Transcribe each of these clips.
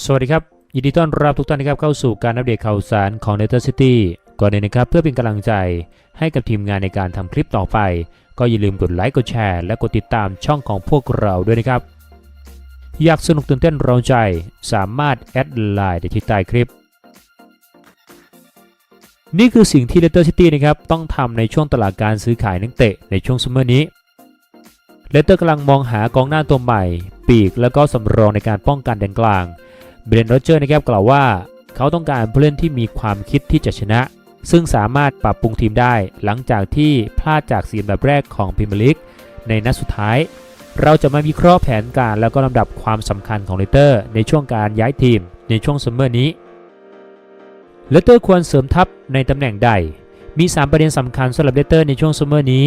สวัสดีครับ ยินดีต้อนรับทุกท่านนะครับเข้าสู่การอัปเดตข่าวสารของ n e t h e r City ก่อนอื่นะครับเพื่อเป็นกำลังใจให้กับทีมงานในการทำคลิปต่อไป ก็อย่าลืมกดไลค์กดแชร์และกดติดตามช่องของพวกเราด้วยนะครับ อยากสนุกตื่นเต้นเราใจสามารถแอดไลน์ได้ที่ใต้คลิป นี่คือสิ่งที่ Letter City นะครับต้องทำในช่วงตลาดการซื้อขายนักเตะในช่วงซัมเมอร์นี้เลสเตอร์กำลังมองหากองหน้าตัวใหม่ ปีกแล้วก็สำรองในการป้องกันแดนกลาง เบรนด์โรเจอร์นะครับกล่าวว่า เขาต้องการผู้เล่นที่มีความคิดที่จะชนะ ซึ่งสามารถปรับปรุงทีมได้ หลังจากที่พลาดจากสีแบบแรกของพรีเมียร์ลีกในนัดสุดท้าย เราจะมาวิเคราะห์แผนการแล้วก็ลำดับความสำคัญของเลเตอร์ ในช่วงการย้ายทีม ในช่วงซัมเมอร์นี้เลเตอร์ควรเสริมทัพในตำแหน่งใด มี 3 ประเด็นสำคัญสำหรับเลเตอร์ในช่วงซัมเมอร์นี้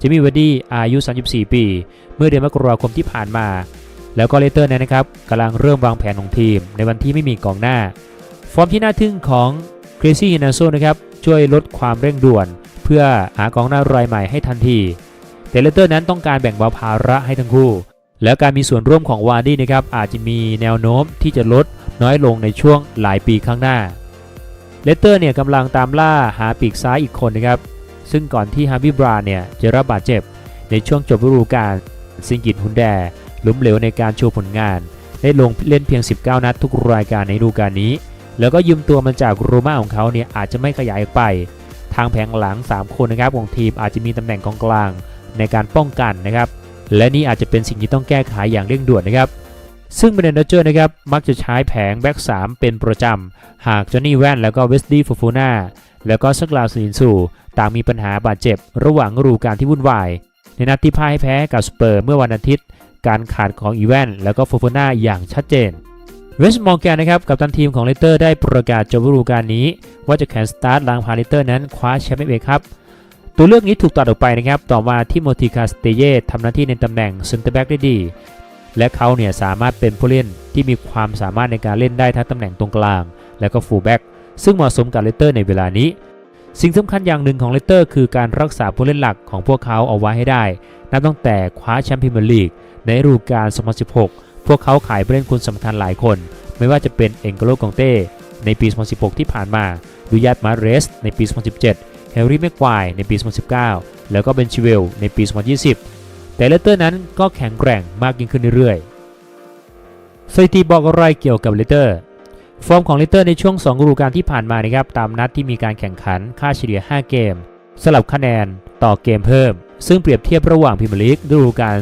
จะมีวาร์ดี้อายุ 34 ปี เมื่อเดือนมกราคมที่ผ่านมา แล้วก็เลเตอร์เนั้นนะครับกำลังเริ่มวางแผนของทีม ในวันที่ไม่มีกองหน้า ฟอร์มที่น่าทึ่งของคริซี่ฮินาโซนะครับช่วยลดความเร่งด่วน เพื่อหากองหน้ารายใหม่ให้ทันที แต่เลเตอร์นั้นต้องการแบ่งเบาภาระให้ทั้งคู่ แล้วการมีส่วนร่วมของวาร์ดี้นะครับอาจจะมีแนวโน้มที่จะลดน้อยลงในช่วงหลายปีข้างหน้าเลเตอร์เนี่ยกำลังตามล่าหาปีกซ้ายอีกคนนะครับ ซึ่งก่อนที่ฮาร์วีบราเนี่ยจะรับบาดเจ็บ ในช่วงจบฤดูกาลซิงกิตฮุนแด ล้มเหลวในการโชว์ผลงาน ได้ลงเล่นเพียง 19 นัดทุกรายการในฤดูกาลนี้ แล้วก็ยืมตัวมาจากโรม่าของเขาเนี่ยอาจจะไม่ขยายออกไป ทางแผงหลัง 3 คนนะครับของทีมอาจจะมีตำแหน่งกองกลางในการป้องกันนะครับ และนี่อาจจะเป็นสิ่งที่ต้องแก้ไขอย่างเร่งด่วนนะครับซึ่งเบรนด์เจอร์นะครับมักจะใช้แผงแบ็ก3เป็นประจำ หากจอห์นนี่แวนแล้วก็เวสตี้ฟูฟูน่าแล้วก็ซักลาสินสูต่างมีปัญหาบาดเจ็บ ระหว่างฤดูกาลที่วุ่นวาย ในนัดที่พ่ายแพ้กับสเปอร์เมื่อวันอาทิตย์ การขาดของอีแวนแล้วก็ฟูฟูน่าอย่างชัดเจนเวสต์มอร์แกนนะครับกับตันทีมของเลสเตอร์ได้ประกาศจบฤดูกาลนี้ ว่าจะแข่งสตาร์ทลังพาเลสเตอร์นั้นคว้าแชมป์เอเอครับตัวเลือกนี้ถูกตัดออกไปนะครับ ต่อมาที่โมติคาสเตเย่ทำหน้าที่ในตำแหน่งเซนเตอร์แบ็กได้ดี และเขาเนี่ยสามารถเป็นผู้เล่นที่มีความสามารถในการเล่นได้ทั้งตำแหน่งตรงกลาง และก็ฟูลแบ็กซึ่งเหมาะสมกับเลสเตอร์ในเวลานี้ สิ่งสำคัญอย่างหนึ่งของเลสเตอร์ คือการรักษาผู้เล่นหลักของพวกเขาเอาไว้ให้ได้ นับตั้งแต่คว้าแชมป์พรีเมียร์ลีก ในฤดูกาล 2016 พวกเขาขายผู้เล่นคนสำคัญหลายคน ไม่ว่าจะเป็นเอ็งโกโลกองเต้ในปี 2016 ที่ผ่านมาดูยาดมาเรส ในปี 2017 เฮร์รี่แม็กควายในปี 2019 แล้วก็เบนชิเวลในปี 2020 แต่เลสเตอร์นั้นก็แข็งแกร่งมากยิ่งขึ้นเรื่อยๆ สถิติบอกอะไรเกี่ยวกับเลสเตอร์ ฟอร์มของเลสเตอร์ในช่วง2ฤดูกาลที่ผ่านมานะครับ ตามนัดที่มีการแข่งขัน ค่าเฉลี่ย 5 เกม สลับคะแนนต่อเกมเพิ่ม ซึ่งเปรียบเทียบระหว่างพรีเมียร์ลีกฤดูกาล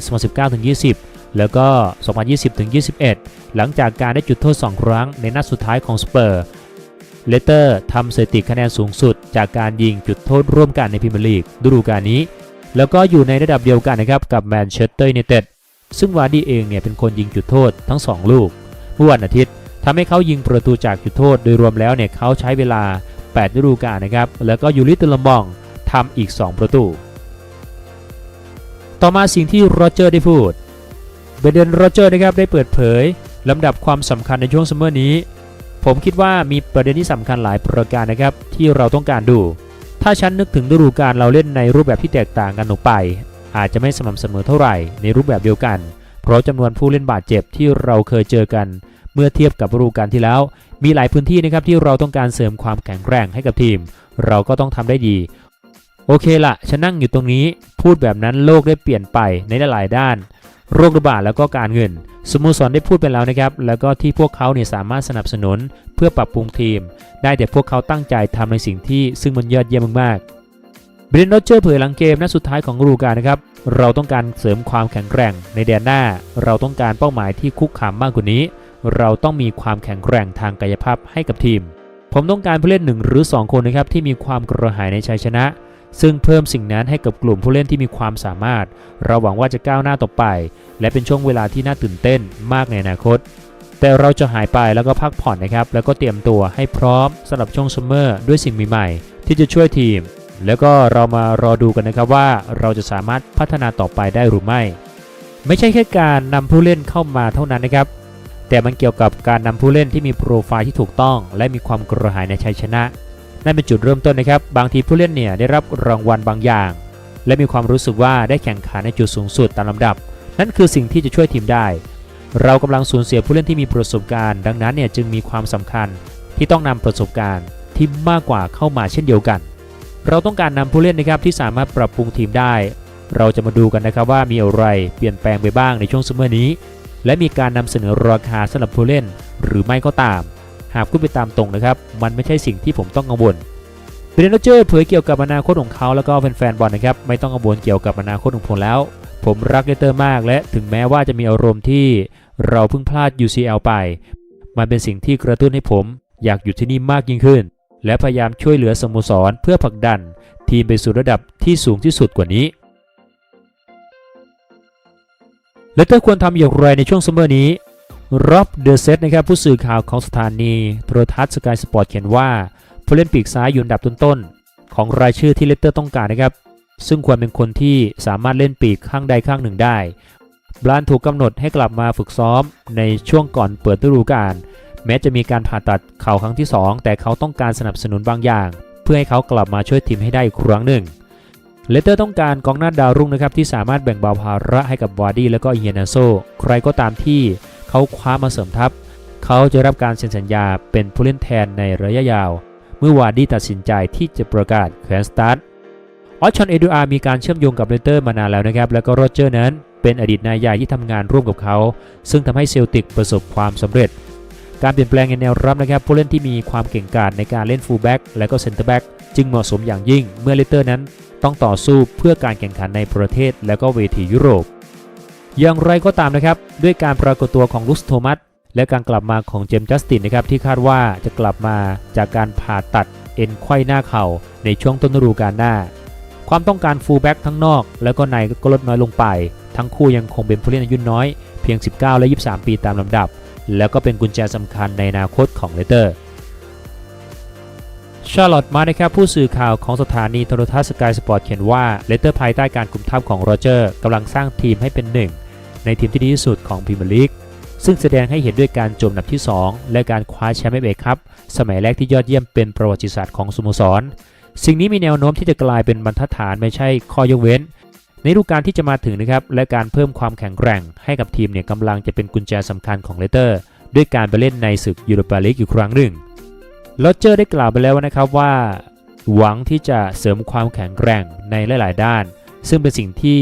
2019-20 แล้วก็ 2020-21 หลังจากการได้จุดโทษ 2 ครั้งในนัดสุดท้ายของสเปอร์ เลเตอร์ทำสถิติคะแนนสูงสุด จากการยิงจุดโทษร่วมกันในพรีเมียร์ลีกฤดูกาลนี้ แล้วก็อยู่ในระดับเดียวกันนะครับกับแมนเชสเตอร์ยูไนเต็ด ซึ่งวาร์ดี้เองเนี่ยเป็นคนยิงจุดโทษทั้ง 2 ลูก เมื่อวันอาทิตย์ทำให้เขายิงประตูจากจุดโทษ โดยรวมแล้วเนี่ยเขาใช้เวลา 8 ฤดูกาลนะครับ แล้วก็ยูริตุลมองทำอีก 2 ประตู ต่อมาสิ่งที่โรเจอร์ได้พูดเบเดนโรเจอร์นะครับได้เปิดเผยลำดับความสำคัญในช่วงซัมเมอร์นี้ ผมคิดว่ามีประเด็นที่สำคัญหลายประการนะครับที่เราต้องการดู ถ้าฉันนึกถึงฤดูกาลเราเล่นในรูปแบบที่แตกต่างกันออกไป อาจจะไม่สม่ำเสมอเท่าไหร่ในรูปแบบเดียวกัน เพราะจำนวนผู้เล่นบาดเจ็บที่เราเคยเจอกัน เมื่อเทียบกับฤดูกาลที่แล้ว มีหลายพื้นที่นะครับที่เราต้องการเสริมความแข็งแกร่งให้กับทีม เราก็ต้องทำได้ดี โอเคละฉันนั่งอยู่ตรงนี้พูดแบบนั้นโลกได้เปลี่ยนไปในหลายด้าน โรคระบาดแล้วก็การเงิน สโมสรได้พูดไปแล้วนะครับ แล้วก็ที่พวกเขาเนี่ยสามารถสนับสนุนเพื่อปรับปรุงทีม ได้แต่พวกเขาตั้งใจทำในสิ่งที่ซึ่งมันยอดเยี่ยมมากๆเบรนด์โรเจอร์เผยหลังเกมนัดสุดท้ายของฤดูกาลนะครับ เราต้องการเสริมความแข็งแกร่งในแดนหน้า เราต้องการเป้าหมายที่คุกคามมากกว่านี้ เราต้องมีความแข็งแกร่งทางกายภาพให้กับทีม ผมต้องการผู้เล่นหนึ่งหรือ 2 คนนะครับที่มีความกระหายในชัยชนะ ซึ่งเพิ่มสิ่งนั้นให้กับกลุ่มผู้เล่นที่มีความสามารถ เราหวังว่าจะก้าวหน้าต่อไป และเป็นช่วงเวลาที่น่าตื่นเต้นมากในอนาคต แต่เราจะหายไปแล้วก็พักผ่อนนะครับ แล้วก็เตรียมตัวให้พร้อมสำหรับช่วงซัมเมอร์ด้วยสิ่งใหม่ๆที่จะช่วยทีม แล้วก็เรามารอดูกันนะครับว่าเราจะสามารถพัฒนาต่อไปได้หรือไม่ ไม่ใช่แค่การนำผู้เล่นเข้ามาเท่านั้นนะครับแต่มันเกี่ยวกับการนำผู้เล่นที่มีโปรไฟล์ที่ถูกต้อง และมีความกระหายในชัยชนะ นั่นเป็นจุดเริ่มต้นนะครับ บางทีผู้เล่นเนี่ยได้รับรางวัลบางอย่าง และมีความรู้สึกว่าได้แข่งขันในจุดสูงสุดตามลำดับ นั่นคือสิ่งที่จะช่วยทีมได้ เรากำลังสูญเสียผู้เล่นที่มีประสบการณ์ ดังนั้นเนี่ยจึงมีความสำคัญที่ต้องนำประสบการณ์ที่มากกว่าเข้ามาเช่นเดียวกัน เราต้องการนำผู้เล่นนะครับที่สามารถปรับปรุงทีมได้ เราจะมาดูกันนะครับว่ามีอะไรเปลี่ยนแปลงไปบ้างในช่วงซัมเมอร์นี้ และมีการนำเสนอราคาสำหรับผู้เล่น หรือไม่ก็ตาม หากพูดไปตามตรงนะครับ มันไม่ใช่สิ่งที่ผมต้องกังวลเบรนเจอร์เผยเกี่ยวกับอนาคตของเขาแล้วก็แฟนๆบอลนะครับไม่ต้องกังวลเกี่ยวกับอนาคตของผมแล้ว ผมรักเลสเตอร์มาก และถึงแม้ว่าจะมีอารมณ์ที่เราเพิ่งพลาด UCL ไป มันเป็นสิ่งที่กระตุ้นให้ผมอยากอยู่ที่นี่มากยิ่งขึ้น และพยายามช่วยเหลือสโมสรเพื่อผลักดัน ทีมไปสู่ระดับที่สูงที่สุดกว่านี้เลสเตอร์ควรทำอย่างไรในช่วงซัมเมอร์นี้ ร็อบเดอะเซตนะครับผู้สื่อข่าวของสถานีโทรทัศน์สกายสปอร์ตเขียนว่า ผู้เล่นปีกซ้ายอยู่อันดับต้นๆ ของรายชื่อที่เลสเตอร์ต้องการนะครับ ซึ่งควรเป็นคนที่สามารถเล่นปีกข้างใดข้างหนึ่งได้บรานถูกกำหนดให้กลับมาฝึกซ้อมในช่วงก่อนเปิดฤดูกาลแม้จะมีการผ่าตัดเข่าครั้งที่ 2 แต่เขาต้องการสนับสนุนบางอย่าง เพื่อให้เขากลับมาช่วยทีมให้ได้อีกครั้งหนึ่งเลสเตอร์ต้องการกองหน้าดาวรุ่งนะครับที่สามารถแบ่งเบาภาระให้กับวาร์ดี้และก็เฮียนาโซ ใครก็ตามที่ เขาคว้ามาเสริมทัพ เขาจะรับการเซ็นสัญญาเป็นผู้เล่นแทนในระยะยาว เมื่อวาร์ดี้ตัดสินใจที่จะประกาศแขวนสตาร์ทออชชอนเอดูอาร์มีการเชื่อมโยงกับเลสเตอร์มานานแล้วนะครับ แล้วก็โรเจอร์นั้นเป็นอดีตนายใหญ่ที่ทำงานร่วมกับเขา ซึ่งทำให้เซลติกประสบความสำเร็จ การเปลี่ยนแปลงในแนวรับนะครับผู้เล่นที่มีความเก่งกาจในการเล่นฟูลแบ็กและก็เซนเตอร์แบ็กจึงเหมาะสมอย่างยิ่งเมื่อเลสเตอร์นั้นต้องต่อสู้เพื่อการแข่งขันในประเทศและก็เวทียุโรป อย่างไรก็ตามนะครับ ด้วยการปรากฏตัวของลุสโทมัสและการกลับมาของเจมส์จัสตินนะครับที่คาดว่าจะกลับมาจากการผ่าตัดเอ็นไขว้หน้าเข่าในช่วงต้นฤดูกาลหน้า ความต้องการฟูลแบ็กทั้งนอก แล้วก็ในก็ลดน้อยลงไป ทั้งคู่ยังคงเป็นผู้เล่นอายุน้อยเพียง 19 และ 23 ปีตามลำดับ แล้วก็เป็นกุญแจสำคัญในอนาคตของเลเตอร์ชาร์ลอตมานะครับผู้สื่อข่าวของสถานีโทรทัศน์สกายสปอร์ตเขียนว่าเลเตอร์ภายใต้การคุมทัพของโรเจอร์กำลังสร้างทีมให้เป็นหนึ่ง ในทีมที่ดีที่สุดของพรีเมียร์ลีกซึ่งแสดงให้เห็นด้วยการจมอันดับที่ 2 และการคว้าแชมป์เอฟเอคัพสมัยแรกที่ยอดเยี่ยมเป็นประวัติศาสตร์ของสโมสร สิ่งนี้มีแนวโน้มที่จะกลายเป็นบรรทัดฐานไม่ใช่ข้อยกเว้น ในฤดูกาลที่จะมาถึงนะครับและการเพิ่มความแข็งแกร่ง ให้กับทีมเนี่ยกำลังจะเป็นกุญแจสำคัญของเลเตอร์ ด้วยการไปเล่นในศึกยูโรปาลีกอีกครั้งหนึ่งโรเจอร์ได้กล่าวไปแล้วนะครับว่า หวังที่จะเสริมความแข็งแกร่งในหลาย ๆ ด้าน ซึ่งเป็นสิ่งที่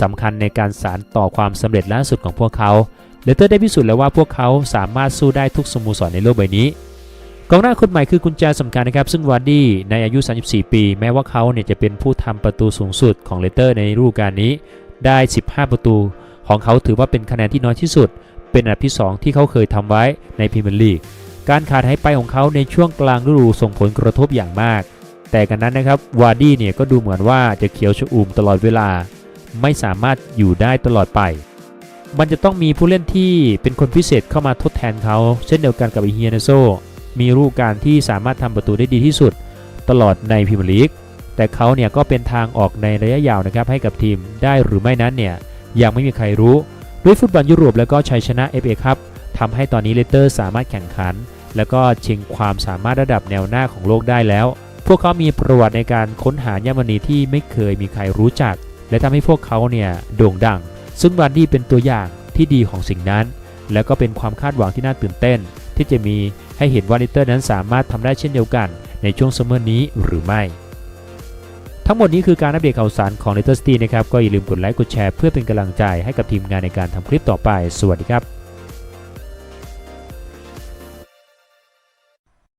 สำคัญในการสานต่อความสำเร็จล่าสุดของพวกเขาเลเตอร์ได้พิสูจน์แล้วว่าพวกเขาสามารถสู้ได้ทุกสโมสรในโลกใบนี้กองหน้าคนใหม่คือกุญแจสำคัญนะครับ ซึ่งวาร์ดี้ในอายุ 34 ปี แม้ว่าเขาเนี่ยจะเป็นผู้ทำประตูสูงสุดของเลเตอร์ในฤดูกาลนี้ ได้ 15 ประตู ของเขาถือว่าเป็นคะแนนที่น้อยที่สุด เป็นอันดับที่ 2 ที่เขาเคยทำไว้ในพรีเมียร์ลีก การขาดหายไปของเขาในช่วงกลางฤดูส่งผลกระทบอย่างมาก แต่กันนั้นนะครับวาร์ดี้เนี่ยก็ดูเหมือนว่าจะเขียวชอุ่มตลอดเวลา ไม่สามารถอยู่ได้ตลอดไป มันจะต้องมีผู้เล่นที่เป็นคนพิเศษเข้ามาทดแทนเขา เช่นเดียวกันกับอิเฮียนโซมีรูปการที่สามารถทำประตูได้ดีที่สุด ตลอดในพรีเมียร์ลีกแต่เขาเนี่ยก็เป็นทางออกในระยะยาวนะครับให้กับทีมได้หรือไม่นั้นเนี่ยยังไม่มีใครรู้ด้วยฟุตบอลยุโรปแล้วก็ชัยชนะ FA ครับทำให้ตอนนี้เลสเตอร์สามารถแข่งขัน แล้วก็ชิงความสามารถระดับแนวหน้าของโลกได้แล้ว พวกเขามีประวัติในการค้นหายามณีที่ไม่เคยมีใครรู้จัก และทำให้พวกเขาเนี่ยโด่งดัง ซึ่งวันดี้เป็นตัวอย่างที่ดีของสิ่งนั้น แล้วก็เป็นความคาดหวังที่น่าตื่นเต้น ที่จะมีให้เห็นว่าลสเตอร์นั้นสามารถทำได้เช่นเดียวกัน ในช่วงซัมเมอร์นี้หรือไม่ ทั้งหมดนี้คือการอัปเดตข่าวสารของลสเตอร์สตีนะครับก็อย่าลืมกดไลค์กดแชร์เพื่อเป็นกำลังใจให้กับทีมงานในการทำคลิปต่อไป สวัสดีครับ